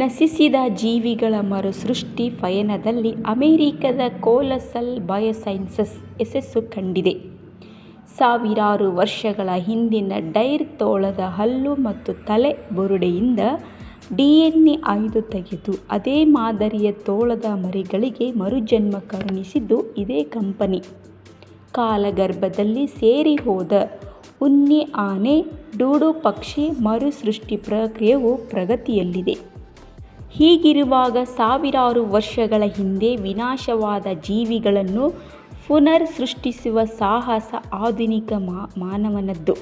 ನಶಿಸಿದ ಜೀವಿಗಳ ಮರುಸೃಷ್ಟಿ ಪಯಣದಲ್ಲಿ ಅಮೆರಿಕದ ಕೋಲಸಲ್ ಬಯೋಸೈನ್ಸಸ್ ಯಶಸ್ಸು ಕಂಡಿದೆ. ಸಾವಿರಾರು ವರ್ಷಗಳ ಹಿಂದಿನ ಡೈರ್ ತೋಳದ ಹಲ್ಲು ಮತ್ತು ತಲೆ ಬುರುಡೆಯಿಂದ ಡಿ ಎನ್ ಎ ಆಯ್ದು ತೆಗೆದು ಅದೇ ಮಾದರಿಯ ತೋಳದ ಮರಿಗಳಿಗೆ ಮರುಜನ್ಮ ಕರುಣಿಸಿದ್ದು ಇದೇ ಕಂಪನಿ. ಕಾಲಗರ್ಭದಲ್ಲಿ ಸೇರಿಹೋದ ಉನ್ನಿ ಆನೆ, ಡೂಡು ಪಕ್ಷಿ ಮರುಸೃಷ್ಟಿ ಪ್ರಕ್ರಿಯೆಯು ಪ್ರಗತಿಯಲ್ಲಿದೆ. ಹೀಗಿರುವಾಗ ಸಾವಿರಾರು ವರ್ಷಗಳ ಹಿಂದೆ ವಿನಾಶವಾದ ಜೀವಿಗಳನ್ನು ಪುನರ್ ಸೃಷ್ಟಿಸುವ ಸಾಹಸ ಆಧುನಿಕ ಮಾನವನದ್ದು.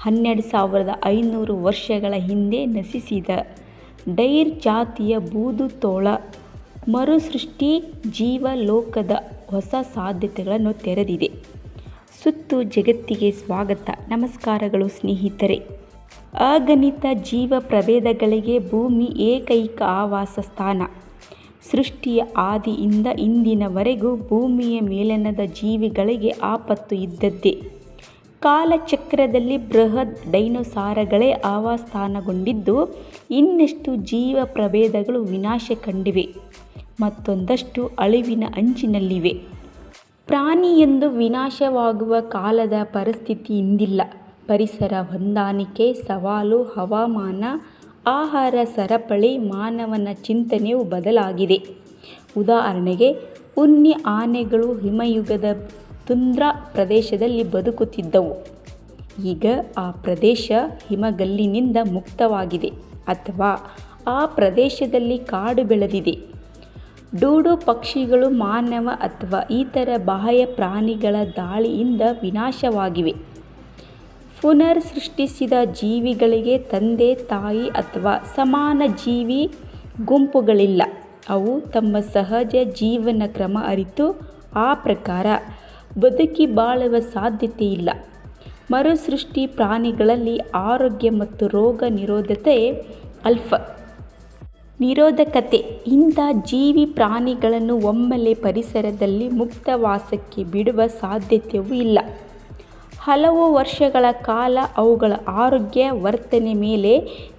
ಹನ್ನೆರಡು ಸಾವಿರದ ಐನೂರು ವರ್ಷಗಳ ಹಿಂದೆ ನಶಿಸಿದ ಡೈರ್ ಜಾತಿಯ ಬೂದು ತೋಳ ಮರುಸೃಷ್ಟಿ ಜೀವಲೋಕದ ಹೊಸ ಸಾಧ್ಯತೆಗಳನ್ನು ತೆರೆದಿದೆ. ಸುತ್ತು ಜಗತ್ತಿಗೆ ಸ್ವಾಗತ ನಮಸ್ಕಾರಗಳು ಸ್ನೇಹಿತರೆ. ಅಗಣಿತ ಜೀವ ಪ್ರಭೇದಗಳಿಗೆ ಭೂಮಿ ಏಕೈಕ ಆವಾಸ ಸ್ಥಾನ. ಸೃಷ್ಟಿಯ ಆದಿಯಿಂದ ಇಂದಿನವರೆಗೂ ಭೂಮಿಯ ಮೇಲನದ ಜೀವಿಗಳಿಗೆ ಆಪತ್ತು ಇದ್ದದ್ದೇ. ಕಾಲಚಕ್ರದಲ್ಲಿ ಬೃಹತ್ ಡೈನೋಸಾರಗಳೇ ಆವಾಸ್ಥಾನಗೊಂಡಿದ್ದು ಇನ್ನಷ್ಟು ಜೀವ ಪ್ರಭೇದಗಳು ವಿನಾಶ ಕಂಡಿವೆ, ಮತ್ತೊಂದಷ್ಟು ಅಳಿವಿನ ಅಂಚಿನಲ್ಲಿವೆ. ಪ್ರಾಣಿಯೊಂದು ವಿನಾಶವಾಗುವ ಕಾಲದ ಪರಿಸ್ಥಿತಿ ಇಂದಿಲ್ಲ. ಪರಿಸರ ಹೊಂದಾಣಿಕೆ ಸವಾಲು ಹವಾಮಾನ, ಆಹಾರ ಸರಪಳಿ, ಮಾನವನ ಚಿಂತನೆಯು ಬದಲಾಗಿದೆ. ಉದಾಹರಣೆಗೆ ಉನ್ನಿ ಆನೆಗಳು ಹಿಮಯುಗದ ತುಂದ್ರಾ ಪ್ರದೇಶದಲ್ಲಿ ಬದುಕುತ್ತಿದ್ದವು. ಈಗ ಆ ಪ್ರದೇಶ ಹಿಮಗಲ್ಲಿನಿಂದ ಮುಕ್ತವಾಗಿದೆ ಅಥವಾ ಆ ಪ್ರದೇಶದಲ್ಲಿ ಕಾಡು ಬೆಳೆದಿದೆ. ಡೂಡು ಪಕ್ಷಿಗಳು ಮಾನವ ಅಥವಾ ಇತರ ಬಾಹ್ಯ ಪ್ರಾಣಿಗಳ ದಾಳಿಯಿಂದ ವಿನಾಶವಾಗಿವೆ. ಪುನರ್ ಸೃಷ್ಟಿಸಿದ ಜೀವಿಗಳಿಗೆ ತಂದೆ, ತಾಯಿ ಅಥವಾ ಸಮಾನ ಜೀವಿ ಗುಂಪುಗಳಿಲ್ಲ. ಅವು ತಮ್ಮ ಸಹಜ ಜೀವನ ಕ್ರಮ ಅರಿತು ಆ ಪ್ರಕಾರ ಬದುಕಿ ಬಾಳುವ ಸಾಧ್ಯತೆ ಇಲ್ಲ ಮರುಸೃಷ್ಟಿ ಪ್ರಾಣಿಗಳಲ್ಲಿ ಆರೋಗ್ಯ ಮತ್ತು ರೋಗ ನಿರೋಧತೆ ಅಲ್ಫ ನಿರೋಧಕತೆ ಇಂಥ ಜೀವಿ ಪ್ರಾಣಿಗಳನ್ನು ಒಮ್ಮೆಲೆ ಪರಿಸರದಲ್ಲಿ ಮುಕ್ತವಾಸಕ್ಕೆ ಬಿಡುವ ಸಾಧ್ಯತೆಯೂ ಇಲ್ಲ. ಹಲವು ವರ್ಷಗಳ ಕಾಲ ಅವುಗಳ ಆರೋಗ್ಯ, ವರ್ತನೆ ಮೇಲೆ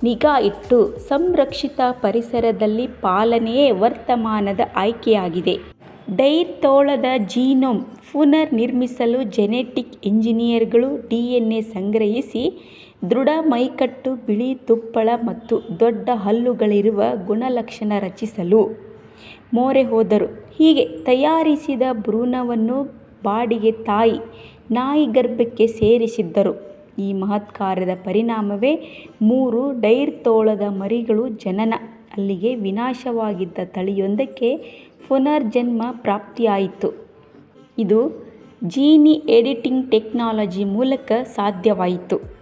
ನಿಗಾ ಇಟ್ಟು ಸಂರಕ್ಷಿತ ಪರಿಸರದಲ್ಲಿ ಪಾಲನೆಯೇ ವರ್ತಮಾನದ ಆಯ್ಕೆಯಾಗಿದೆ. ಡೈರ್ ತೋಳದ ಜೀನೋಮ್ ಪುನರ್ ನಿರ್ಮಿಸಲು ಜೆನೆಟಿಕ್ ಎಂಜಿನಿಯರ್ಗಳು ಡಿಎನ್ಎ ಸಂಗ್ರಹಿಸಿ ದೃಢ ಮೈಕಟ್ಟು, ಬಿಳಿ ತುಪ್ಪಳ ಮತ್ತು ದೊಡ್ಡ ಹಲ್ಲುಗಳಿರುವ ಗುಣಲಕ್ಷಣ ರಚಿಸಲು ಮೊರೆ ಹೋದರು. ಹೀಗೆ ತಯಾರಿಸಿದ ಭ್ರೂಣವನ್ನು ಬಾಡಿಗೆ ತಾಯಿ, ನಾಯಿ ಗರ್ಭಕ್ಕೆ ಸೇರಿಸಿದ್ದರು. ಈ ಮಹತ್ಕಾರ್ಯದ ಪರಿಣಾಮವೇ ಮೂರು ಡೈರ್ ತೋಳದ ಮರಿಗಳು ಜನನ. ಅಲ್ಲಿಗೆ ವಿನಾಶವಾಗಿದ್ದ ತಳಿಯೊಂದಕ್ಕೆ ಪುನರ್ಜನ್ಮ ಪ್ರಾಪ್ತಿಯಾಯಿತು. ಇದು ಜೀನಿ ಎಡಿಟಿಂಗ್ ಟೆಕ್ನಾಲಜಿ ಮೂಲಕ ಸಾಧ್ಯವಾಯಿತು.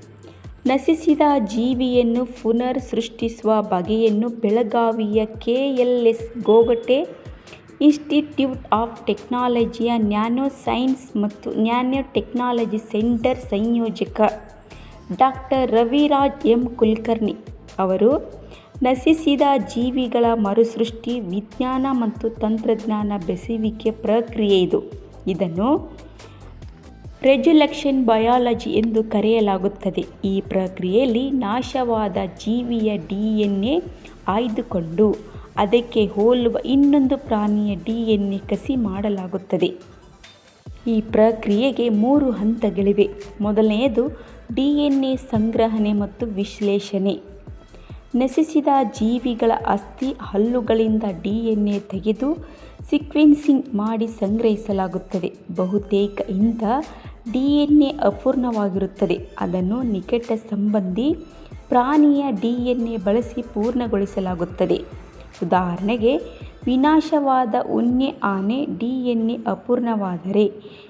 ನಶಿಸಿದ ಜೀವಿಯನ್ನು ಪುನರ್ ಸೃಷ್ಟಿಸುವ ಬಗೆಯನ್ನು ಬೆಳಗಾವಿಯ K L S Gogte institute of ಟೆಕ್ನಾಲಜಿಯ nano science ಮತ್ತು ನ್ಯಾನೋ ಟೆಕ್ನಾಲಜಿ ಸೆಂಟರ್ ಸಂಯೋಜಕ ಡಾಕ್ಟರ್ ರವಿರಾಜ್ ಎಂ ಕುಲಕರ್ಣಿ ಅವರು ನಶಿಸಿದ ಜೀವಿಗಳ ಮರುಸೃಷ್ಟಿ, ವಿಜ್ಞಾನ ಮತ್ತು ತಂತ್ರಜ್ಞಾನ ಬೆಸೆಯುವಿಕೆ ಪ್ರಕ್ರಿಯೆಯಿದು. ಇದನ್ನು ರೆಜುಲೆಕ್ಷನ್ ಬಯಾಲಜಿ ಎಂದು ಕರೆಯಲಾಗುತ್ತದೆ. ಈ ಪ್ರಕ್ರಿಯೆಯಲ್ಲಿ ನಾಶವಾದ ಜೀವಿಯ ಡಿ ಎನ್ ಎ ಆಯ್ದುಕೊಂಡು ಅದಕ್ಕೆ ಹೋಲುವ ಇನ್ನೊಂದು ಪ್ರಾಣಿಯ ಡಿಎನ್ಎ ಕಸಿ ಮಾಡಲಾಗುತ್ತದೆ. ಈ ಪ್ರಕ್ರಿಯೆಗೆ ಮೂರು ಹಂತಗಳಿವೆ. ಮೊದಲನೆಯದು ಡಿಎನ್ಎ ಸಂಗ್ರಹಣೆ ಮತ್ತು ವಿಶ್ಲೇಷಣೆ. ನಶಿಸಿದ ಜೀವಿಗಳ ಅಸ್ಥಿ, ಹಲ್ಲುಗಳಿಂದ ಡಿಎನ್ಎ ತೆಗೆದು ಸಿಕ್ವೆನ್ಸಿಂಗ್ ಮಾಡಿ ಸಂಗ್ರಹಿಸಲಾಗುತ್ತದೆ. ಬಹುತೇಕ ಇಂಥ ಎ ಅಪೂರ್ಣವಾಗಿರುತ್ತದೆ. ಅದನ್ನು ನಿಕಟ ಸಂಬಂಧಿ ಪ್ರಾಣಿಯ ಡಿ ಎನ್ ಎ ಬಳಸಿ ಪೂರ್ಣಗೊಳಿಸಲಾಗುತ್ತದೆ. ಉದಾಹರಣೆಗೆ ವಿನಾಶವಾದ ಉಣ್ಣೆ ಆನೆ ಡಿ ಎನ್ ಎ ಅಪೂರ್ಣವಾದರೆ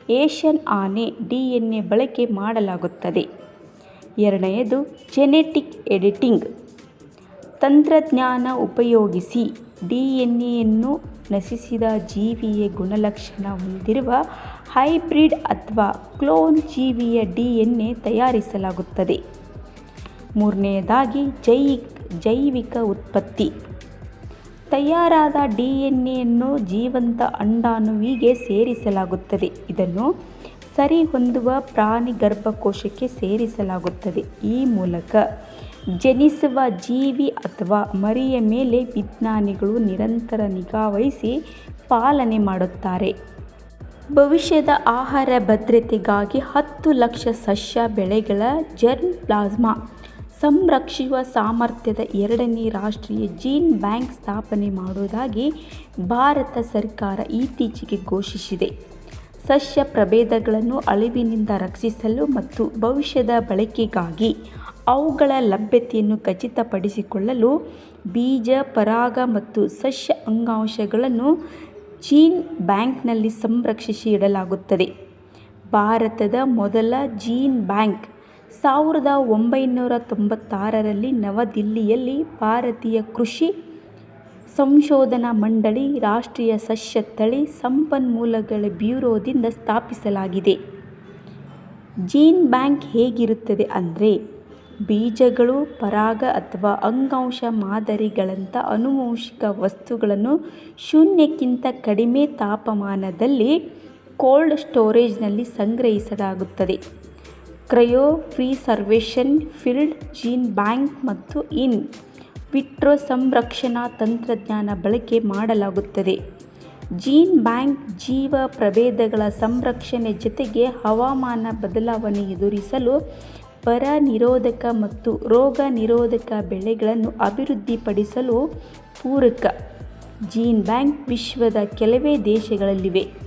ಏಷ್ಯನ್ ಆನೆ ಡಿ ಎನ್ ಎ ಬಳಕೆ ಮಾಡಲಾಗುತ್ತದೆ. ಎರಡನೆಯದು ಜೆನೆಟಿಕ್ ಎಡಿಟಿಂಗ್ ತಂತ್ರಜ್ಞಾನ ಉಪಯೋಗಿಸಿ ಡಿ ಎನ್ ಎಯನ್ನು ನಶಿಸಿದ ಜೀವಿಯ ಗುಣಲಕ್ಷಣ ಹೊಂದಿರುವ ಹೈಬ್ರಿಡ್ ಅಥವಾ ಕ್ಲೋನ್ ಜೀವಿಯ ಡಿ ಎನ್ ಎ ತಯಾರಿಸಲಾಗುತ್ತದೆ. ಮೂರನೆಯದಾಗಿ ಜೈವಿಕ ಉತ್ಪತ್ತಿ. ತಯಾರಾದ ಡಿ ಎನ್ ಎಯನ್ನು ಜೀವಂತ ಅಂಡಾಣುವಿಗೆ ಸೇರಿಸಲಾಗುತ್ತದೆ. ಇದನ್ನು ಸರಿ ಹೊಂದುವ ಪ್ರಾಣಿ ಗರ್ಭಕೋಶಕ್ಕೆ ಸೇರಿಸಲಾಗುತ್ತದೆ. ಈ ಮೂಲಕ ಜನಿಸುವ ಜೀವಿ ಅಥವಾ ಮರಿಯ ಮೇಲೆ ವಿಜ್ಞಾನಿಗಳು ನಿರಂತರ ನಿಗಾವಹಿಸಿ ಪಾಲನೆ ಮಾಡುತ್ತಾರೆ ಭವಿಷ್ಯದ ಆಹಾರ ಭದ್ರತೆಗಾಗಿ ಹತ್ತು ಲಕ್ಷ ಸಸ್ಯ ಬೆಳೆಗಳ ಜರ್ನ್ ಪ್ಲಾಸ್ಮಾ ಸಂರಕ್ಷಿಸುವ ಸಾಮರ್ಥ್ಯದ ಎರಡನೇ ರಾಷ್ಟ್ರೀಯ ಜೀನ್ ಬ್ಯಾಂಕ್ ಸ್ಥಾಪನೆ ಮಾಡುವುದಾಗಿ ಭಾರತ ಸರ್ಕಾರ ಇತ್ತೀಚೆಗೆ ಘೋಷಿಸಿದೆ. ಸಸ್ಯ ಪ್ರಭೇದಗಳನ್ನು ಅಳಿವಿನಿಂದ ರಕ್ಷಿಸಲು ಮತ್ತು ಭವಿಷ್ಯದ ಬಳಕೆಗಾಗಿ ಅವುಗಳ ಲಭ್ಯತೆಯನ್ನು ಖಚಿತಪಡಿಸಿಕೊಳ್ಳಲು ಬೀಜ, ಪರಾಗ ಮತ್ತು ಸಸ್ಯ ಅಂಗಾಂಶಗಳನ್ನು ಜೀನ್ ಬ್ಯಾಂಕ್ನಲ್ಲಿ ಸಂರಕ್ಷಿಸಿ ಇಡಲಾಗುತ್ತದೆ. ಭಾರತದ ಮೊದಲ ಜೀನ್ ಬ್ಯಾಂಕ್ ಸಾವಿರದ ಒಂಬೈನೂರ ತೊಂಬತ್ತಾರರಲ್ಲಿ ನವದೆಹಲಿಯಲ್ಲಿ ಭಾರತೀಯ ಕೃಷಿ ಸಂಶೋಧನಾ ಮಂಡಳಿ ರಾಷ್ಟ್ರೀಯ ಸಸ್ಯ ತಳಿ ಸಂಪನ್ಮೂಲಗಳ ಬ್ಯೂರೋದಿಂದ ಸ್ಥಾಪಿಸಲಾಗಿದೆ. ಜೀನ್ ಬ್ಯಾಂಕ್ ಹೇಗಿರುತ್ತದೆ ಅಂದರೆ, ಬೀಜಗಳು, ಪರಾಗ ಅಥವಾ ಅಂಗಾಂಶ ಮಾದರಿಗಳಂಥ ಆನುವಂಶಿಕ ವಸ್ತುಗಳನ್ನು ಶೂನ್ಯಕ್ಕಿಂತ ಕಡಿಮೆ ತಾಪಮಾನದಲ್ಲಿ ಕೋಲ್ಡ್ ಸ್ಟೋರೇಜ್ನಲ್ಲಿ ಸಂಗ್ರಹಿಸಲಾಗುತ್ತದೆ. Cryo preservation field, gene bank ಮತ್ತು ಇನ್ ವಿಟ್ರೋ ಸಂರಕ್ಷಣಾ ತಂತ್ರಜ್ಞಾನ ಬಳಕೆ ಮಾಡಲಾಗುತ್ತದೆ. ಜೀನ್ ಬ್ಯಾಂಕ್ ಜೀವ ಪ್ರಭೇದಗಳ ಸಂರಕ್ಷಣೆ ಜೊತೆಗೆ ಹವಾಮಾನ ಬದಲಾವಣೆ ಎದುರಿಸಲು ಬರ ನಿರೋಧಕ ಮತ್ತು ರೋಗ ನಿರೋಧಕ ಬೆಳೆಗಳನ್ನು ಅಭಿವೃದ್ಧಿಪಡಿಸಲು ಪೂರಕ. ಜೀನ್ ಬ್ಯಾಂಕ್ ವಿಶ್ವದ ಕೆಲವೇ ದೇಶಗಳಲ್ಲಿವೆ.